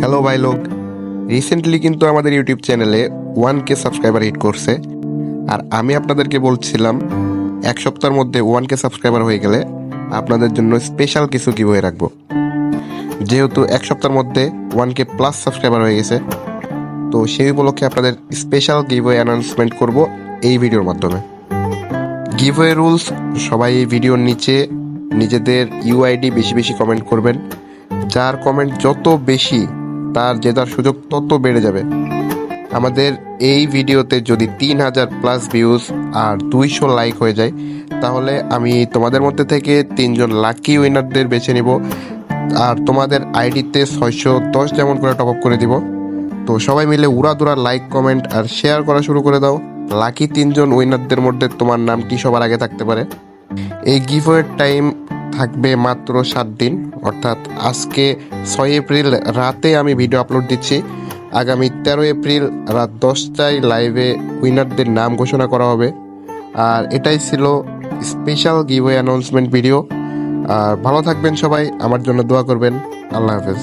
Hello ভাই লোক। Recently কিন্তু আমাদের ইউটিউব চ্যানেলে ওয়ান কে সাবস্ক্রাইবার হিট করছে। আর আমি আপনাদেরকে বলছিলাম, এক সপ্তাহের মধ্যে ওয়ান কে সাবস্ক্রাইবার হয়ে গেলে আপনাদের জন্য স্পেশাল কিছু গিভওয়ে রাখব। যেহেতু এক সপ্তাহের মধ্যে ওয়ান কে প্লাস সাবস্ক্রাইবার হয়ে গেছে, তো সেই উপলক্ষে আপনাদের স্পেশাল গিভওয়ে অ্যানাউন্সমেন্ট করব এই ভিডিওর মাধ্যমে। গিভওয়ে রুলস সবাই এই ভিডিওর নিচে নিজেদের ইউআইডি বেশি বেশি কমেন্ট করবেন। যার কমেন্ট যত বেশি তার জেতার সুযোগ তত বেড়ে যাবে। আমাদের এই ভিডিওতে যদি তিন হাজার প্লাস ভিউজ আর দুইশো লাইক হয়ে যায়, তাহলে আমি তোমাদের মধ্যে থেকে তিনজন লাকি উইনারদের বেছে নিব। আর তোমাদের আইডিতে ছয়শো দশ যেমন করে টপ আপ করে দিব। তো সবাই মিলে উড়াদুরা লাইক কমেন্ট আর শেয়ার করা শুরু করে দাও। লাকি তিনজন উইনারদের মধ্যে তোমার নামটি সবার আগে থাকতে পারে? এই গিভওয়ের টাইম থাকবে মাত্র সাত দিন। অর্থাৎ আজকে ছয় এপ্রিল রাতে আমি ভিডিও আপলোড দিচ্ছি। আগামী তেরো এপ্রিল রাত দশটায় লাইভে উইনারদের নাম ঘোষণা করা হবে। আর এটাই ছিল স্পেশাল গিভওয়ে অ্যানাউন্সমেন্ট ভিডিও আর ভালো থাকবেন সবাই, আমার জন্য দোয়া করবেন। আল্লাহ হাফেজ।